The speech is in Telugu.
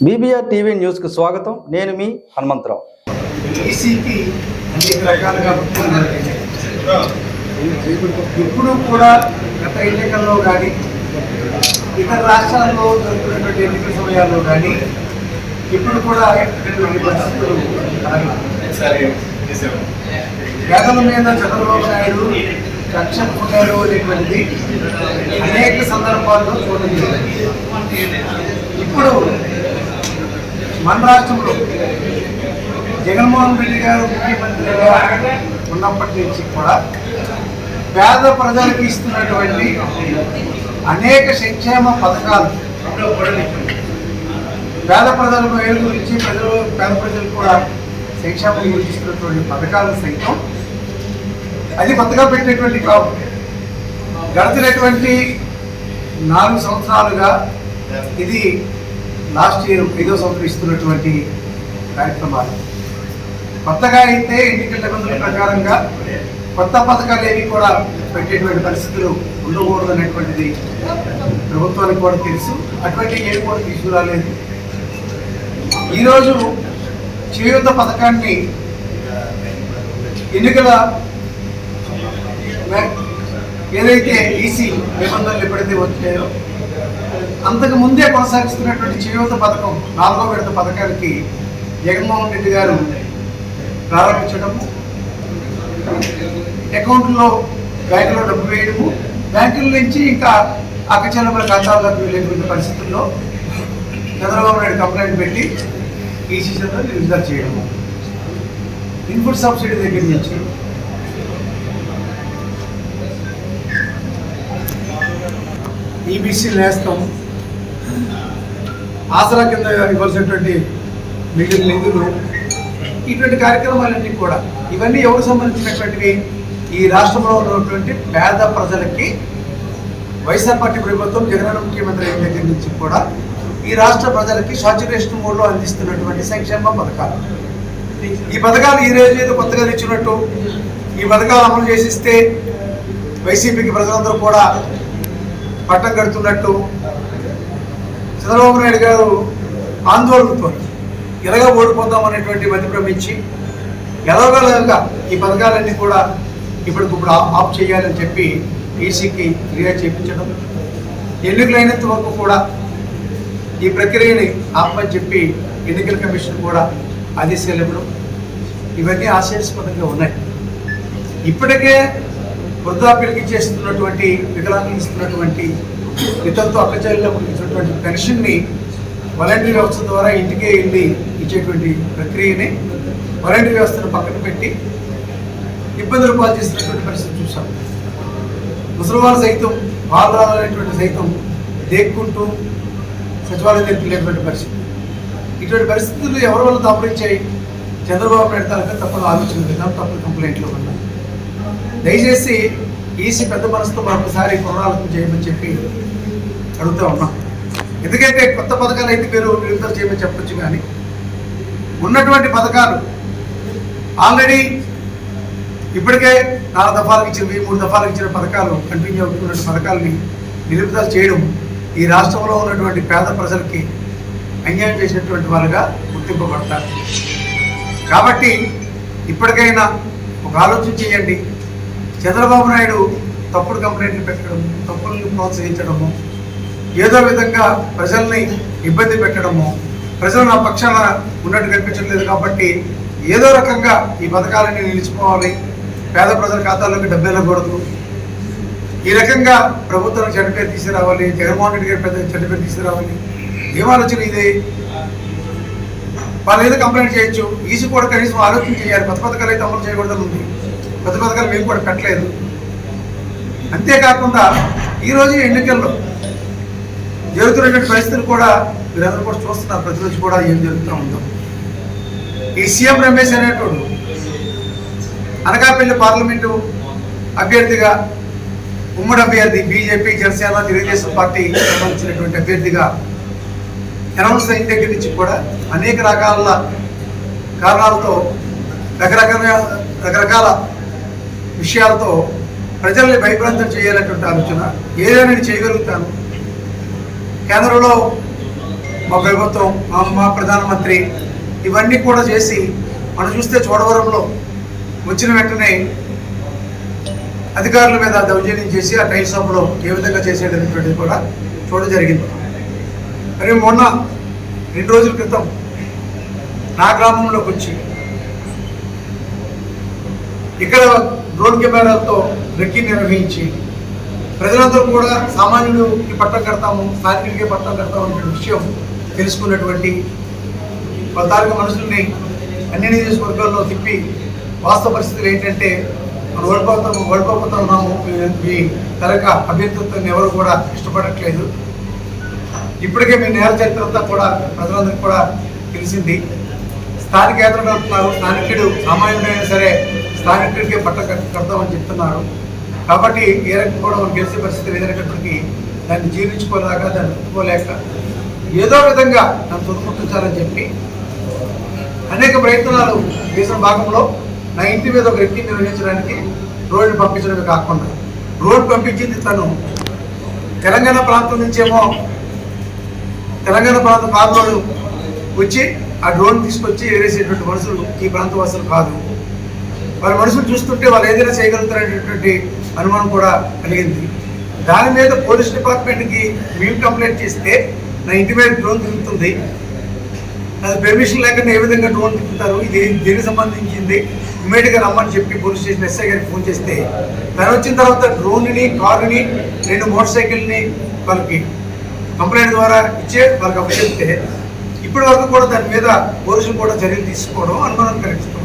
బీబీఆర్ టీవీ న్యూస్కు స్వాగతం. నేను మీ హనుమంతరావు. ఈసీకి అనేక రకాలుగా ఇప్పుడు కూడా గత ఎన్నికల్లో కానీ ఇతర రాష్ట్రాల్లో జరుగుతున్నటువంటి ఎన్నికల సమయాల్లో కానీ ఇప్పుడు కూడా పేదల మీద చంద్రబాబు నాయుడు కక్ష పొందారు అనేటువంటిది అనేక సందర్భాల్లో చూడలేదు. ఇప్పుడు మన రాష్ట్రంలో జగన్మోహన్ రెడ్డి గారు ముఖ్యమంత్రిగా ఉన్నప్పటి నుంచి కూడా పేద ప్రజలకు ఇస్తున్నటువంటి అనేక సంక్షేమ పథకాలు పేద ప్రజల మేలు గురించి ప్రజలు పేద ప్రజలు కూడా సంక్షేమం గురించినటువంటి పథకాలు సైతం అది కొత్తగా పెట్టినటువంటి కావు గడిచినటువంటి నాలుగు సంవత్సరాలుగా ఇది లాస్ట్ ఇయర్ ఐదో సంవత్సరం ఇస్తున్నటువంటి కార్యక్రమాలు. కొత్తగా అయితే ఎన్నికల నిబంధనల ప్రకారంగా కొత్త పథకాలు ఏవి కూడా పెట్టేటువంటి పరిస్థితులు ఉండకూడదు అనేటువంటిది ప్రభుత్వానికి కూడా తెలుసు. అటువంటి ఏమి కూడా తీసుకురాలేదు. ఈరోజు చేయూత పథకాన్ని ఎన్నికల ఏదైతే ఈసీ నిబంధనలు ఎప్పుడైతే వచ్చాయో అంతకు ముందే కొనసాగిస్తున్నటువంటి చేయూత పథకం నాలుగో విడత పథకానికి జగన్మోహన్ రెడ్డి గారు ప్రారంభించడం అకౌంట్లో బ్యాంకులో డబ్బు వేయడము బ్యాంకుల నుంచి ఇంకా అక్కచెల్లెమ్మల ఖాతాలకు వెళ్ళేటువంటి పరిస్థితుల్లో చంద్రబాబు నాయుడు కంప్లైంట్ పెట్టి ఈ సీజన్లో విడుదల చేయడము. ఇన్పుట్ సబ్సిడీ దగ్గర నుంచి ఈబీసీ నేస్తాం ఆసరా కింద ఇవ్వాల్సినటువంటి మిగిలిన నిధులు ఇటువంటి కార్యక్రమాలన్నీ కూడా. ఇవన్నీ ఎవరికి సంబంధించినటువంటివి? ఈ రాష్ట్రంలో ఉన్నటువంటి పేద ప్రజలకి వైఎస్ఆర్ పార్టీ ప్రభుత్వం జగన్ ముఖ్యమంత్రి అయిన దగ్గర నుంచి కూడా ఈ రాష్ట్ర ప్రజలకి సాచురేషన్ మోడ్లో అందిస్తున్నటువంటి సంక్షేమ పథకాలు. ఈ పథకాలు ఈ రోజు ఏదో కొత్తగా తెచ్చినట్టు ఈ పథకాలు అమలు చేసిస్తే వైసీపీకి ప్రజలందరూ కూడా పట్టం కడుతున్నట్టు చంద్రబాబు నాయుడు గారు ఆందోళనతో ఎలాగ ఓడిపోతాం అనేటువంటి మధ్య భ్రమించి ఎలాగోలాగా ఈ పథకాలన్నీ కూడా ఇప్పటికిప్పుడు ఆఫ్ చేయాలని చెప్పి ఈసీకి ఫిర్యాదు చేయించడం ఎన్నికలైనంత వరకు కూడా ఈ ప్రక్రియని ఆపమని చెప్పి ఎన్నికల కమిషన్ కూడా ఆదేశాలు ఇవ్వడం ఇవన్నీ ఆశయాస్పదంగా ఉన్నాయి. ఇప్పటికే వృద్ధాప్యులకి ఇచ్చేస్తున్నటువంటి వికలాంగులకు ఇస్తున్నటువంటి ఇతరులతో అక్కచెల్లెలకు ఇచ్చినటువంటి పెన్షన్ని వాలంటీర్ వ్యవస్థ ద్వారా ఇంటికే వెళ్ళి ఇచ్చేటువంటి ప్రక్రియని వాలంటీర్ వ్యవస్థను పక్కన పెట్టి ఇబ్బందులు పాలు చేసినటువంటి పరిస్థితి చూసాం ముసలివారు సైతం బాధరాలనేటువంటి సైతం దేక్కుంటూ సచివాలయం దగ్గరికి పరిస్థితి. ఇటువంటి పరిస్థితులు ఎవరి వల్ల దాపరించాయి? చంద్రబాబు నాయుడు తరగతి తప్పని ఆలోచన విధానం తప్పుడు కంప్లైంట్లు ఉన్నాయి దయచేసి ఈసీ పెద్ద మనసుతో మరొకసారి పునరాలోచన చేయమని చెప్పి అడుగుతా ఉన్నాం. ఎందుకంటే కొత్త పథకాలు అయితే మీరు విడుదల చేయమని చెప్పొచ్చు కానీ ఉన్నటువంటి పథకాలు ఆల్రెడీ ఇప్పటికే నాలుగు దఫాలకు ఇచ్చినవి మూడు దఫాలకు ఇచ్చిన పథకాలు కంటిన్యూ అవుతున్న పథకాలని నిలుపుదల చేయడం ఈ రాష్ట్రంలో ఉన్నటువంటి పేద ప్రజలకి అన్యాయం చేసినటువంటి వారుగా గుర్తింపబడతారు. కాబట్టి ఇప్పటికైనా ఒక ఆలోచన చేయండి. చంద్రబాబు నాయుడు తప్పుడు కంప్లైంట్లు పెట్టడం తప్పులను ప్రోత్సహించడము ఏదో విధంగా ప్రజల్ని ఇబ్బంది పెట్టడము ప్రజలు నా పక్షాన ఉన్నట్టు కనిపించట్లేదు కాబట్టి ఏదో రకంగా ఈ పథకాలన్నీ నిలిచిపోవాలి. పేద ప్రజల ఖాతాల్లోకి డబ్బెళ్ళకూడదు ఈ రకంగా ప్రభుత్వం చెడ్డ తీసుకురావాలి జగన్మోహన్ రెడ్డి గారి పెద్ద చెడ్డ తీసుకురావాలి. ఏం ఆలోచన ఇది? వాళ్ళు ఏదో కంప్లైంట్ చేయొచ్చు. ఈసీ కూడా కనీసం ఆలోచన చేయాలి. కొత్త పథకాలు అయితే అమలు చేయకూడదని ఉంది. కొత్త పథకాలు మేము కూడా పెట్టలేదు. అంతేకాకుండా ఈరోజు ఎన్నికల్లో జరుగుతున్నటువంటి పరిస్థితులు కూడా మీరందరూ కూడా చూస్తున్నారు. ప్రతిరోజు కూడా ఏం జరుగుతూ ఉందో. ఈ సీఎం రమేష్ అనేటోడు అనకాపల్లి పార్లమెంటు అభ్యర్థిగా ఉమ్మడి అభ్యర్థి బీజేపీ జనసేన తెలుగుదేశం పార్టీ సంబంధించినటువంటి అభ్యర్థిగా అనౌన్స్ అయిన దగ్గర నుంచి కూడా అనేక రకాల కారణాలతో రకరకాల రకరకాల విషయాలతో ప్రజల్ని భయభ్రాంతం చేయాలనేటువంటి ఆలోచన ఏదైనా నేను చేయగలుగుతాను. కేంద్రంలో మా ప్రభుత్వం మా మా ప్రధానమంత్రి ఇవన్నీ కూడా చేసి మనం చూస్తే చోడవరంలో వచ్చిన వెంటనే అధికారుల మీద దౌర్జన్యం చేసి ఆ టైల్ షాప్లో ఏ విధంగా చేసేటటువంటిది కూడా చూడడం జరిగింది. మరి మొన్న రెండు రోజుల క్రితం నా గ్రామంలోకి వచ్చి ఇక్కడ డ్రోన్ కెమెరాలతో రెక్కి నిర్వహించి ప్రజలందరూ కూడా సామాన్యుడికి పట్టం కడతాము స్థానికుడికి పట్టం కడతాము అనే విషయం తెలుసుకున్నటువంటి పద్నాలుగు మనుషుల్ని అన్ని నియోజకవర్గాల్లో తిప్పి వాస్తవ పరిస్థితులు ఏంటంటే మనం ఓడిపోతాము ఓడిపోతా ఉన్నాము మీ- తరక అభ్యర్థిత్వం ఎవరు కూడా ఇష్టపడట్లేదు. ఇప్పటికే మీ నేర చరిత్ర అంతా కూడా ప్రజలందరికీ కూడా తెలిసింది. స్థానిక యాత్ర అంటున్నారు స్థానికుడు సామాన్యుడైనా సరే స్థానికుడికే బట్ట కడతామని చెప్తున్నారు. కాబట్టి ఏ రకంగా కూడా మనం గెలిచే పరిస్థితి లేదనేటప్పటికీ దాన్ని జీర్ణించుకోలేక దాన్ని ఒప్పుకోలేక ఏదో విధంగా నన్ను తుదముట్టించాలని చెప్పి అనేక ప్రయత్నాలు చేసిన భాగంలో నా ఇంటి మీద ఒక వ్యక్తిని నిర్వహించడానికి రోడ్డు పంపించడమే కాకుండా రోడ్డు పంపించింది తను. తెలంగాణ ప్రాంతం నుంచేమో తెలంగాణ ప్రాంత కారులోను వచ్చి ఆ డ్రోన్ తీసుకొచ్చి వేరేసేటువంటి మనుషులు ఈ ప్రాంత వాసులు కాదు. వారి మనుషులు చూస్తుంటే వాళ్ళు ఏదైనా చేయగలుగుతారనేటువంటి అనుమానం కూడా కలిగింది. దాని మీద పోలీస్ డిపార్ట్మెంట్కి మేము కంప్లైంట్ చేస్తే నా ఇంటి మీద డ్రోన్ తిరుగుతుంది. అది పెర్మిషన్ లేకుండా ఏ విధంగా డ్రోన్ తిప్పుతారు? ఇది దేనికి సంబంధించింది? ఇమీడియట్గా రమ్మని చెప్పి పోలీస్ స్టేషన్ ఎస్ఐ గారికి ఫోన్ చేస్తే తను వచ్చిన తర్వాత డ్రోన్ని కారుని రెండు మోటార్ సైకిల్ని వాళ్ళకి కంప్లైంట్ ద్వారా ఇచ్చే వాళ్ళకి అప్పచెప్తే ఇప్పటి వరకు కూడా దాని మీద పోలీసులు కూడా చర్యలు తీసుకోవడం అనుమానం కలిగిస్తుంది